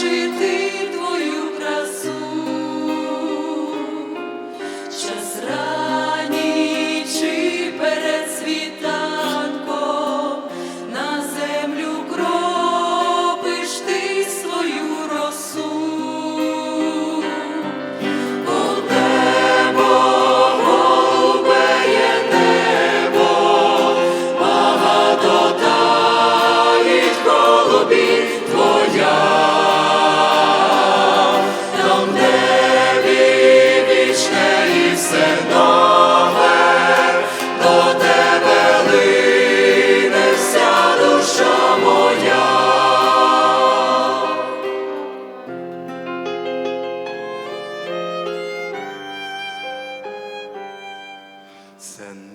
cheating.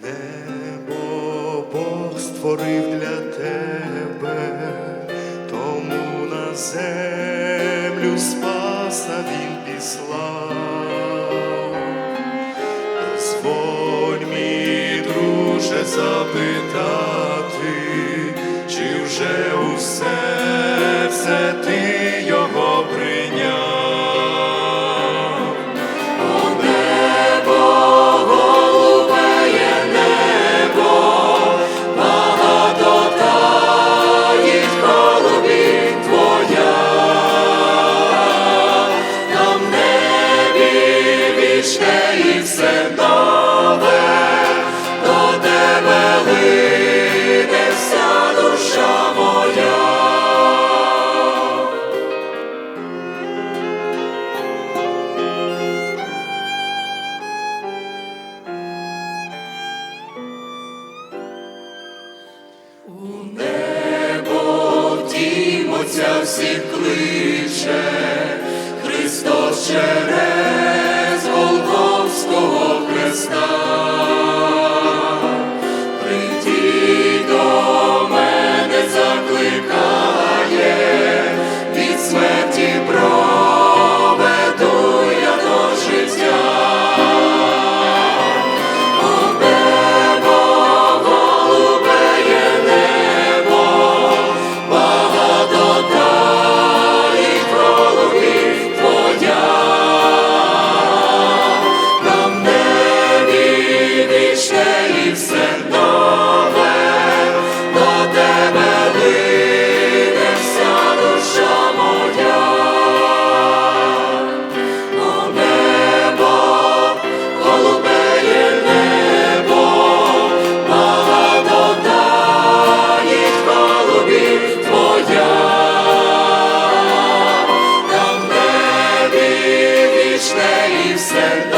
Небо Бог створив для тебе, тому на землю спаса він післав. Дозволь мій друже запитати, чи вже у серце ти У небо втім Отця всіх кличе, Христос через Голгофського хреста. send